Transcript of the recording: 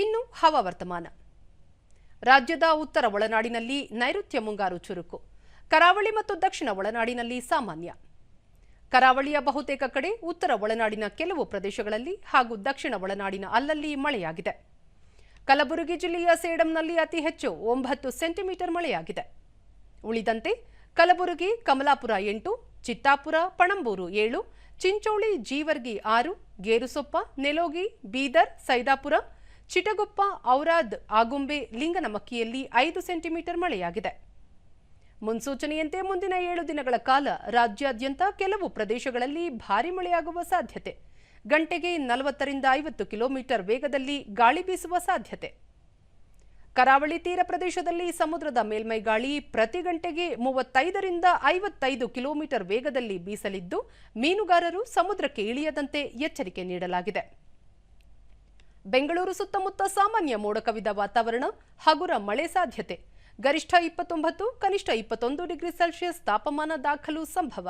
ಇನ್ನು ಹವಾವರ್ತಮಾನ ರಾಜ್ಯದ ಉತ್ತರ ಒಳನಾಡಿನಲ್ಲಿ ನೈಋತ್ಯ ಮುಂಗಾರು ಚುರುಕು. ಕರಾವಳಿ ಮತ್ತು ದಕ್ಷಿಣ ಒಳನಾಡಿನಲ್ಲಿ ಸಾಮಾನ್ಯ. ಕರಾವಳಿಯ ಬಹುತೇಕ ಕಡೆ ಉತ್ತರ ಒಳನಾಡಿನ ಕೆಲವು ಪ್ರದೇಶಗಳಲ್ಲಿ ಹಾಗೂ ದಕ್ಷಿಣ ಒಳನಾಡಿನ ಅಲ್ಲಲ್ಲಿ ಮಳೆಯಾಗಿದೆ. ಕಲಬುರಗಿ ಜಿಲ್ಲೆಯ ಸೇಡಂನಲ್ಲಿ ಅತಿ ಹೆಚ್ಚು ಒಂಬತ್ತು ಸೆಂಟಿಮೀಟರ್ ಮಳೆಯಾಗಿದೆ. ಉಳಿದಂತೆ ಕಲಬುರಗಿ, ಕಮಲಾಪುರ ಎಂಟು, ಚಿತ್ತಾಪುರ, ಪಣಂಬೂರು ಏಳು, ಚಿಂಚೋಳಿ, ಜೀವರ್ಗಿ ಆರು, ಗೇರುಸೊಪ್ಪ, ನೆಲೋಗಿ, ಬೀದರ್, ಸೈದಾಪುರ ಚಿಟಗೊಪ್ಪ, ಔರಾದ್, ಆಗುಂಬೆ, ಲಿಂಗನಮಕ್ಕಿಯಲ್ಲಿ ಐದು ಸೆಂಟಿಮೀಟರ್ ಮಳೆಯಾಗಿದೆ. ಮುನ್ಸೂಚನೆಯಂತೆ ಮುಂದಿನ ಏಳು ದಿನಗಳ ಕಾಲ ರಾಜ್ಯಾದ್ಯಂತ ಕೆಲವು ಪ್ರದೇಶಗಳಲ್ಲಿ ಭಾರಿ ಮಳೆಯಾಗುವ ಸಾಧ್ಯತೆ. ಗಂಟೆಗೆ ನಲವತ್ತರಿಂದ ಐವತ್ತು ಕಿಲೋಮೀಟರ್ ವೇಗದಲ್ಲಿ ಗಾಳಿ ಬೀಸುವ ಸಾಧ್ಯತೆ. ಕರಾವಳಿ ತೀರ ಪ್ರದೇಶದಲ್ಲಿ ಸಮುದ್ರದ ಮೇಲ್ಮೈ ಗಾಳಿ ಪ್ರತಿ ಗಂಟೆಗೆ ಮೂವತ್ತೈದರಿಂದ ಐವತ್ತೈದು ಕಿಲೋಮೀಟರ್ ವೇಗದಲ್ಲಿ ಬೀಸಲಿದ್ದು, ಮೀನುಗಾರರು ಸಮುದ್ರಕ್ಕೆ ಇಳಿಯದಂತೆ ಎಚ್ಚರಿಕೆ ನೀಡಲಾಗಿದೆ. ಬೆಂಗಳೂರು ಸುತ್ತಮುತ್ತ ಸಾಮಾನ್ಯ ಮೋಡ ಕವಿದ ವಾತಾವರಣ, ಹಗುರ ಮಳೆ ಸಾಧ್ಯತೆ. ಗರಿಷ್ಠ ಇಪ್ಪತ್ತೊಂಬತ್ತು, ಕನಿಷ್ಠ ಇಪ್ಪತ್ತೊಂದು ಡಿಗ್ರಿ ಸೆಲ್ಸಿಯಸ್ ತಾಪಮಾನ ದಾಖಲು ಸಂಭವ.